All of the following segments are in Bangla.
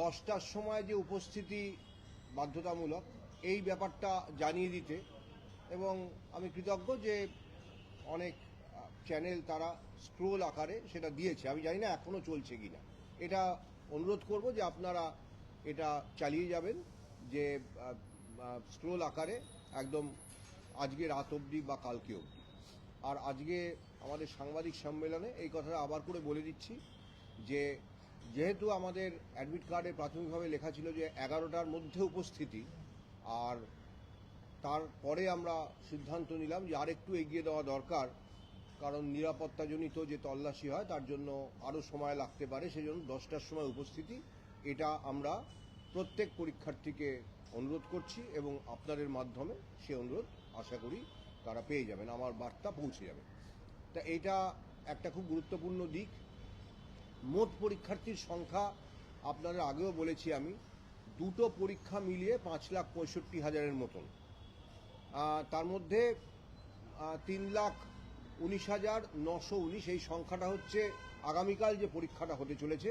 দশটার সময় যে উপস্থিতি বাধ্যতামূলক, এই ব্যাপারটা জানিয়ে দিতে এবং আমি কৃতজ্ঞ যে অনেক চ্যানেল তারা স্ক্রোল আকারে সেটা দিয়েছে। আমি জানি না এখনও চলছে কি না এটা অনুরোধ করব যে আপনারা এটা চালিয়ে যাবেন, যে স্ক্রোল আকারে একদম আজকে রাত অবধি বা কালকে অবধি। আর আজকে আমাদের সাংবাদিক সম্মেলনে এই কথাটা আবার করে বলে দিচ্ছি যে যেহেতু আমাদের অ্যাডমিট কার্ডে প্রাথমিকভাবে লেখা ছিল যে এগারোটার মধ্যে উপস্থিতি, আর তারপরে আমরা সিদ্ধান্ত নিলাম যে আরেকটু এগিয়ে দেওয়া দরকার, কারণ নিরাপত্তাজনিত যে তল্লাশি হয় তার জন্য আরও সময় লাগতে পারে, সেজন্য দশটার সময় উপস্থিতি। এটা আমরা প্রত্যেক পরীক্ষার্থীকে অনুরোধ করছি এবং আপনাদের মাধ্যমে সে অনুরোধ আশা করি তারা পেয়ে যাবেন। আমার বার্তা পৌঁছে যাবে। তা এটা একটা খুব গুরুত্বপূর্ণ দিক। মোট পরীক্ষার্থীর সংখ্যা আপনাদের আগেও বলেছি আমি, দুটো পরীক্ষা মিলিয়ে পাঁচ লাখ পঁয়ষট্টি হাজারের মতন। তার মধ্যে তিন লাখ উনিশ হাজার নশো উনিশ, এই সংখ্যাটা হচ্ছে আগামীকাল যে পরীক্ষাটা হতে চলেছে।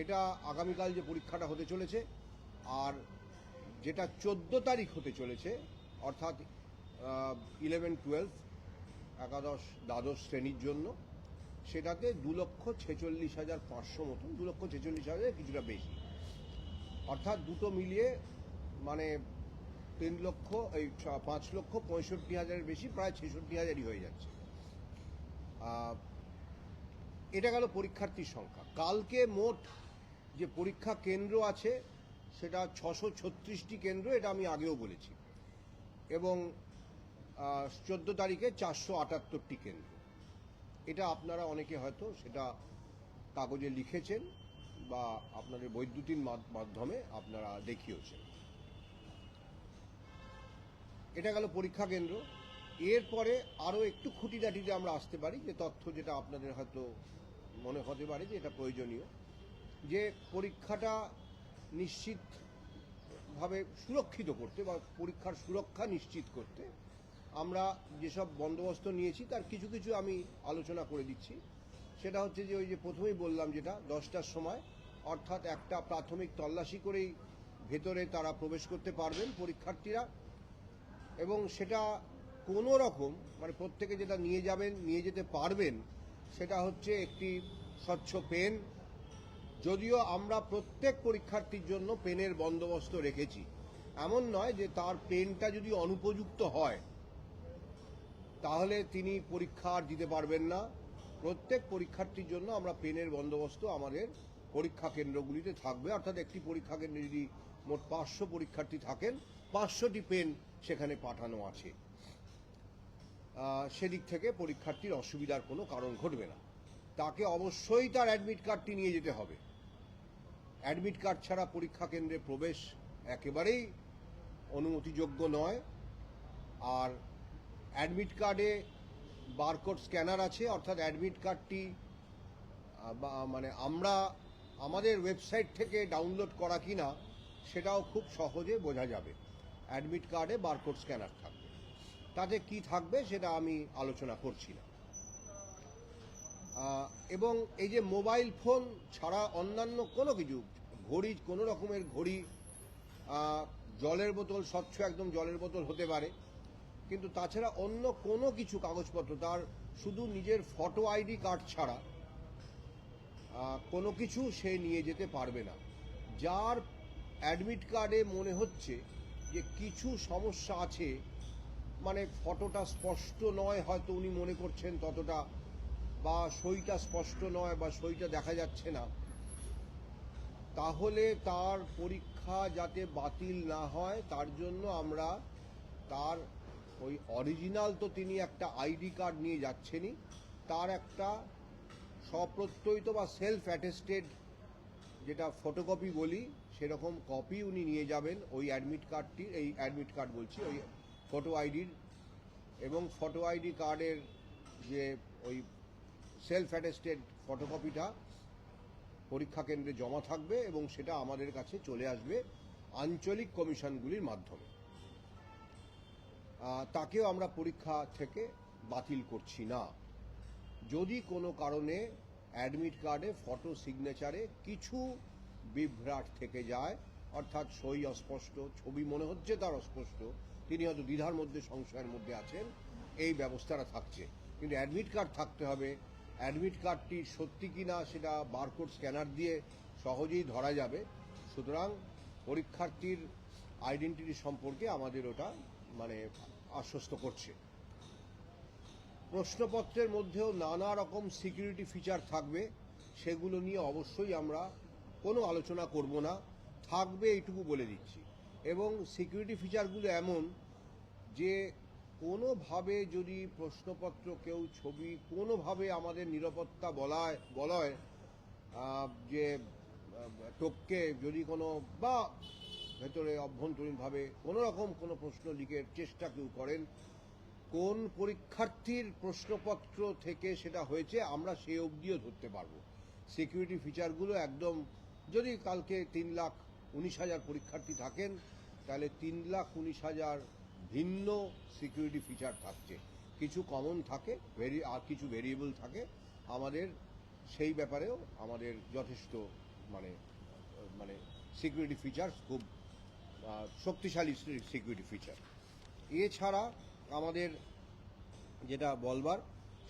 এটা আগামীকাল যে পরীক্ষাটা হতে চলেছে, আর যেটা চোদ্দ তারিখ হতে চলেছে, অর্থাৎ ইলেভেন টুয়েলভ একাদশ দ্বাদশ শ্রেণির জন্য, সেটাতে দু লক্ষ ছেচল্লিশ হাজার পাঁচশো মতন, দু লক্ষ ছেচল্লিশ হাজার কিছুটা বেশি। অর্থাৎ দুটো মিলিয়ে মানে তিন লক্ষ, এই পাঁচ লক্ষ পঁয়ষট্টি হাজারের বেশি, প্রায় ছেষট্টি হাজারই হয়ে যাচ্ছে। এটা গেল পরীক্ষার্থীর সংখ্যা। কালকে মোট যে পরীক্ষা কেন্দ্র আছে, সেটা ছশো ছত্রিশটি কেন্দ্র, এটা আমি আগেও বলেছি। এবং চোদ্দ তারিখে চারশো আটাত্তরটি কেন্দ্র। এটা আপনারা অনেকে হয়তো সেটা কাগজে লিখেছেন বা আপনাদের বৈদ্যুতিন মাধ্যমে আপনারা দেখিয়েছেন। এটা গেল পরীক্ষা কেন্দ্র। এরপরে আরও একটু খুঁটিনাটিতে আমরা আসতে পারি যে তথ্য যেটা আপনাদের হয়তো মনে হতে পারে যে এটা প্রয়োজনীয়। যে পরীক্ষাটা নিশ্চিতভাবে সুরক্ষিত করতে বা পরীক্ষার সুরক্ষা নিশ্চিত করতে আমরা যেসব বন্দোবস্ত নিয়েছি, তার কিছু কিছু আমি আলোচনা করে দিচ্ছি। সেটা হচ্ছে যে ওই যে প্রথমেই বললাম যেটা, দশটার সময়, অর্থাৎ একটা প্রাথমিক তল্লাশি করেই ভেতরে তারা প্রবেশ করতে পারবেন পরীক্ষার্থীরা। এবং সেটা কোনো রকম মানে প্রত্যেকে যেটা নিয়ে যাবেন, নিয়ে যেতে পারবেন, সেটা হচ্ছে একটি স্বচ্ছ পেন। যদিও আমরা প্রত্যেক পরীক্ষার্থীর জন্য পেনের বন্দোবস্ত রেখেছি। এমন নয় যে তার পেনটা যদি অনুপযুক্ত হয় তাহলে তিনি পরীক্ষা আর দিতে পারবেন না। প্রত্যেক পরীক্ষার্থীর জন্য আমরা পেনের বন্দোবস্ত আমাদের পরীক্ষা কেন্দ্রগুলিতে থাকবে। অর্থাৎ একটি পরীক্ষা কেন্দ্রে যদি মোট পাঁচশো পরীক্ষার্থী থাকেন, পাঁচশোটি পেন সেখানে পাঠানো আছে। সেদিক থেকে পরীক্ষার্থীর অসুবিধার কোনো কারণ ঘটবে না। তাকে অবশ্যই তার অ্যাডমিট কার্ডটি নিয়ে যেতে হবে। অ্যাডমিট কার্ড ছাড়া পরীক্ষা কেন্দ্রে প্রবেশ একেবারেই অনুমতিযোগ্য নয়। আর অ্যাডমিট কার্ডে বারকোড স্ক্যানার আছে, অর্থাৎ অ্যাডমিট কার্ডটি মানে আমরা আমাদের ওয়েবসাইট থেকে ডাউনলোড করা কিনা সেটাও খুব সহজে বোঝা যাবে। অ্যাডমিট কার্ডে বারকোড স্ক্যানার থাকবে। তাতে কি থাকবে সেটা আমি আলোচনা করছি না। এবং এই যে মোবাইল ফোন ছাড়া অন্যান্য কোনো কিছু ঘড়ি কোনো রকমের ঘড়ি জলের বোতল, স্বচ্ছ একদম জলের বোতল হতে পারে। কিন্তু তাছাড়া অন্য কোনো কিছু কাগজপত্র, তার শুধু নিজের ফটো আইডি কার্ড ছাড়া কোনো কিছু সে নিয়ে যেতে পারবে না। যার অ্যাডমিট কার্ডে মনে হচ্ছে যে কিছু সমস্যা আছে মানে ফটোটা স্পষ্ট নয়, হয়তো উনি মনে করছেন ততটা, বা সইটা স্পষ্ট নয়, বা সইটা দেখা যাচ্ছে না, তাহলে তার পরীক্ষা যাতে বাতিল না হয়, তার জন্য আমরা তার ওই অরিজিনাল তো তিনি একটা আইডি কার্ড নিয়ে যাচ্ছেনই। তার একটা স্বপ্রত্যয়িত বা সেলফ অ্যাটেস্টেড যেটা ফটোকপি বলি, সেরকম কপি উনি নিয়ে যাবেন ওই অ্যাডমিট কার্ডটি এই অ্যাডমিট কার্ড বলছি, ওই ফটো আইডির এবং ফটো আইডি কার্ডের যে ওই সেলফ অ্যাটেস্টেড ফটোকপিটা পরীক্ষা কেন্দ্রে জমা থাকবে এবং সেটা আমাদের কাছে চলে আসবে আঞ্চলিক কমিশনগুলির মাধ্যমে। তাকেও আমরা পরীক্ষা থেকে বাতিল করছি না। যদি কোনো কারণে অ্যাডমিট কার্ডে ফটো সিগনেচারে কিছু বিভ্রাট থেকে যায়, অর্থাৎ সই অস্পষ্ট, ছবি মনে হচ্ছে তার অস্পষ্ট, তিনি হয়তো দ্বিধার মধ্যে, সংশয়ের মধ্যে আছেন, এই ব্যবস্থাটা থাকছে। কিন্তু অ্যাডমিট কার্ড থাকতে হবে। অ্যাডমিট কার্ডটি সত্যি কি না সেটা বারকোড স্ক্যানার দিয়ে সহজেই ধরা যাবে। সুতরাং পরীক্ষার্থীর আইডেন্টিটি সম্পর্কে আমাদের ওটা মানে আশ্বস্ত করছে। প্রশ্নপত্রের মধ্যেও নানা রকম সিকিউরিটি ফিচার থাকবে, সেগুলো নিয়ে অবশ্যই আমরা কোনো আলোচনা করব না। থাকবে এইটুকু বলে দিচ্ছি। এবং সিকিউরিটি ফিচারগুলো এমন যে কোনোভাবে যদি প্রশ্নপত্র কেউ ছবি কোনোভাবে আমাদের নিরাপত্তা বলায়, বলয় যে টোককে যদি কোনো বা ভেতরে অভ্যন্তরীণভাবে কোনো রকম কোনো প্রশ্ন লিখের চেষ্টা কেউ করেন। কোন পরীক্ষার্থীর প্রশ্নপত্র থেকে সেটা হয়েছে, আমরা সে অবধিও ধরতে পারব। সিকিউরিটি ফিচারগুলো একদম, যদি কালকে তিন লাখ উনিশ হাজার পরীক্ষার্থী থাকেন, তাহলে তিন লাখ উনিশ হাজার ভিন্ন সিকিউরিটি ফিচার থাকছে। কিছু কমন থাকে, ভেরি, আর কিছু ভেরিয়েবল থাকে। আমাদের সেই ব্যাপারেও আমাদের যথেষ্ট মানে মানে সিকিউরিটি ফিচার খুব শক্তিশালী সিকিউরিটি ফিচার এছাড়া আমাদের যেটা বলবার,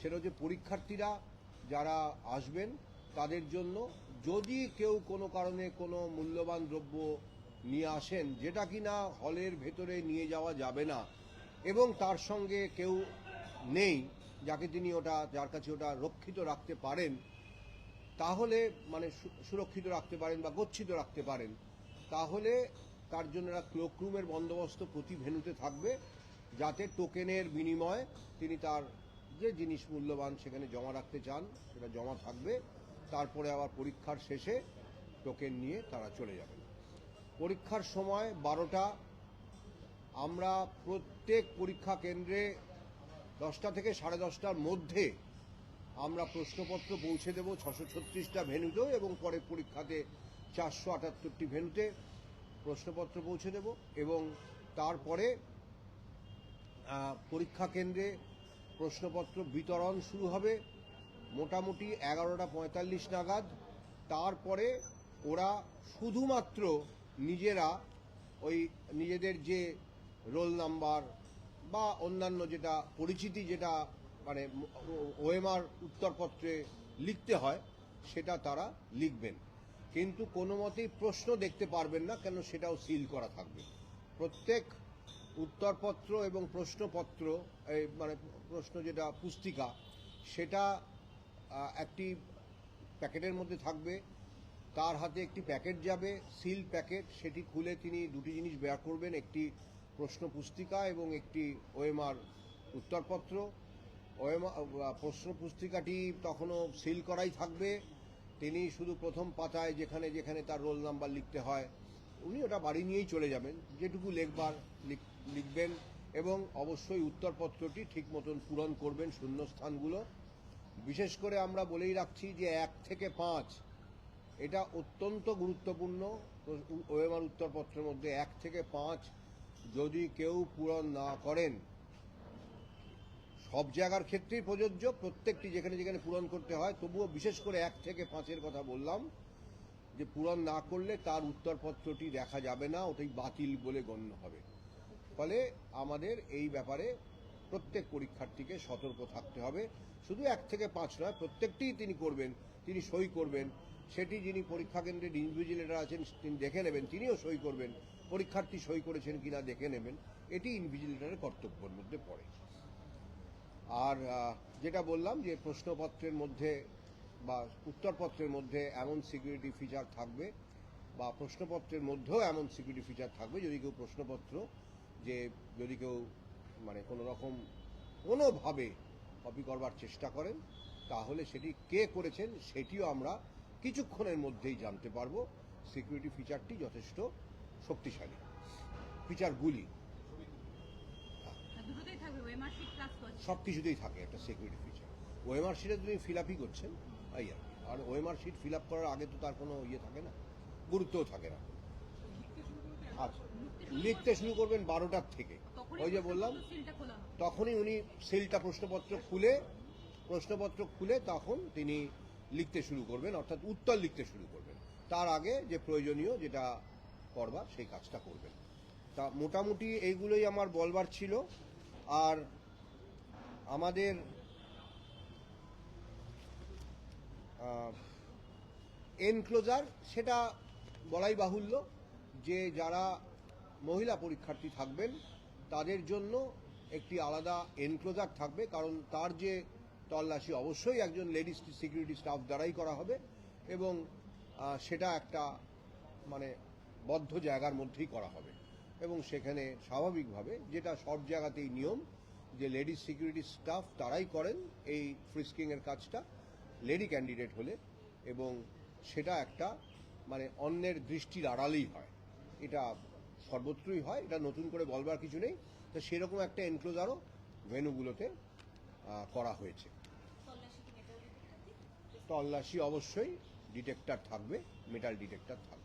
সেটা হচ্ছে পরীক্ষার্থীরা যারা আসবেন, তাদের জন্য যদি কেউ কোনো কারণে কোনো মূল্যবান দ্রব্য নিয়ে আসেন, যেটা কিনা হলের ভেতরে নিয়ে যাওয়া যাবে না, এবং তার সঙ্গে কেউ নেই, যাকে তিনি ওটা, যার কাছে ওটা রক্ষিত রাখতে পারেন, তাহলে মানে সুরক্ষিত রাখতে পারেন বা গচ্ছিত রাখতে পারেন, তাহলে তার জন্য একটা ক্লোকরুমের বন্দোবস্ত প্রতি ভেনুতে থাকবে, যাতে টোকেনের বিনিময়ে তিনি তার যে জিনিস মূল্যবান সেখানে জমা রাখতে চান, সেটা জমা থাকবে। তারপরে আবার পরীক্ষার শেষে টোকেন নিয়ে তারা চলে যাবেন পরীক্ষার সময় বারোটা, আমরা প্রত্যেক পরীক্ষা কেন্দ্রে দশটা থেকে সাড়ে দশটার মধ্যে আমরা প্রশ্নপত্র পৌঁছে দেব ছশো ছত্রিশটা ভেনুতেও এবং পরে পরীক্ষাতে চারশো আটাত্তরটি ভেনুতে প্রশ্নপত্র পৌঁছে দেব এবং তারপরে পরীক্ষা কেন্দ্রে প্রশ্নপত্র বিতরণ শুরু হবে মোটামুটি এগারোটা পঁয়তাল্লিশ নাগাদ। তারপরে ওরা শুধুমাত্র নিজেরা ওই নিজেদের যে রোল নাম্বার বা অন্যান্য যেটা পরিচিতি যেটা মানে ওএমআর উত্তরপত্রে লিখতে হয়, সেটা তারা লিখবেন। কিন্তু কোনো মতেই প্রশ্ন দেখতে পারবেন না, কেন সেটাও সিল করা থাকবে। প্রত্যেক উত্তরপত্র এবং প্রশ্নপত্র মানে প্রশ্ন যেটা পুস্তিকা, সেটা একটি প্যাকেটের মধ্যে থাকবে, তার হাতে একটি প্যাকেট যাবে, সিল প্যাকেট, সেটি খুলে তিনি দুটি জিনিস বের করবেন, একটি প্রশ্ন পুস্তিকা এবং একটি ওএমআর উত্তরপত্র। ওএমআর প্রশ্ন পুস্তিকাটি তখনও সিল করাই থাকবে। তিনি শুধু প্রথম পাতায় যেখানে যেখানে তার রোল নাম্বার লিখতে হয়, উনি ওটা বাড়ি নিয়েই চলে যাবেন, যেটুকু লেখবার লিখ- লিখবেন এবং অবশ্যই উত্তরপত্রটি ঠিক মতন পূরণ করবেন শূন্যস্থানগুলো। বিশেষ করে আমরা বলেই রাখছি যে এক থেকে পাঁচ, এটা অত্যন্ত গুরুত্বপূর্ণ। ওএমআর উত্তরপত্রের মধ্যে এক থেকে পাঁচ যদি কেউ পূরণ না করেন সব জায়গার ক্ষেত্রেই প্রযোজ্য, প্রত্যেকটি যেখানে যেখানে পূরণ করতে হয়। তবুও বিশেষ করে এক থেকে পাঁচের কথা বললাম, যে পূরণ না করলে তার উত্তরপত্রটি দেখা যাবে না, ওটাই বাতিল বলে গণ্য হবে। ফলে আমাদের এই ব্যাপারে প্রত্যেক পরীক্ষার্থীকে সতর্ক থাকতে হবে। শুধু এক থেকে পাঁচ নয়, প্রত্যেকটিই তিনি করবেন, তিনি সই করবেন। সেটি যিনি পরীক্ষা কেন্দ্রের ইনভিজিলেটর আছেন, তিনি দেখে নেবেন, তিনিও সই করবেন। পরীক্ষার্থী সই করেছেন কিনা দেখে নেবেন। এটি ইনভিজিলেটরের কর্তব্যের মধ্যে পড়ে। আর যেটা বললাম যে প্রশ্নপত্রের মধ্যে বা উত্তরপত্রের মধ্যে এমন সিকিউরিটি ফিচার থাকবে বা প্রশ্নপত্রের মধ্যেও এমন সিকিউরিটি ফিচার থাকবে যদি কেউ প্রশ্নপত্র যে যদি কেউ মানে কোনো রকম কোনোভাবে কপি করবার চেষ্টা করেন, তাহলে সেটি কে করেছেন সেটিও আমরা কিছুক্ষণের মধ্যেই জানতে পারব। সিকিউরিটি ফিচারটি যথেষ্ট শক্তিশালী। ফিচারগুলি দুটোতেই থাকবে ওয়েমার শিট প্লাস করছে সব কিছুতেই থাকে একটা সিকিউরিটি ফিচার ওএমআর শিটে তুমি ফিল আপই করছেন এই আর কি। আর ওএমআর শিট ফিল আপ করার আগে তো তার কোনো ইয়ে থাকে না। গুরুত্বও থাকে না। আচ্ছা। লিখতে শুরু করবেন বারোটার থেকে। ওই যে বললাম তখনই উনি সিলটা প্রশ্নপত্র খুলে প্রশ্নপত্র খুলে তখন তিনি লিখতে শুরু করবেন অর্থাৎ উত্তর লিখতে শুরু করবেন। তার আগে যে প্রয়োজনীয় যেটা করবার সেই কাজটা করবেন। তা মোটামুটি এইগুলোই আমার বলবার ছিল। আর আমাদের এনক্লোজার সেটা বলাই বাহুল্য যে যারা মহিলা পরীক্ষার্থী থাকবেন, তাদের জন্য একটি আলাদা এনক্লোজার থাকবে, কারণ তার যে তল্লাশি অবশ্যই একজন লেডিস সিকিউরিটি স্টাফ দ্বারাই করা হবে এবং সেটা একটা মানে বদ্ধ জায়গার মধ্যেই করা হবে। এবং সেখানে স্বাভাবিকভাবে যেটা সব জায়গাতেই নিয়ম, যে লেডিস সিকিউরিটি স্টাফ তারাই করেন এই ফ্রিস্কিংয়ের কাজটা লেডি ক্যান্ডিডেট হলে, এবং সেটা একটা মানে অন্যের দৃষ্টির আড়ালেই হয়। এটা সর্বত্রই হয়, এটা নতুন করে বলবার কিছু নেই। তো সেরকম একটা এনক্লোজারও ভেনুগুলোতে করা হয়েছে। তল্লাশি অবশ্যই ডিটেক্টর থাকবে মেটাল ডিটেক্টর থাকবে।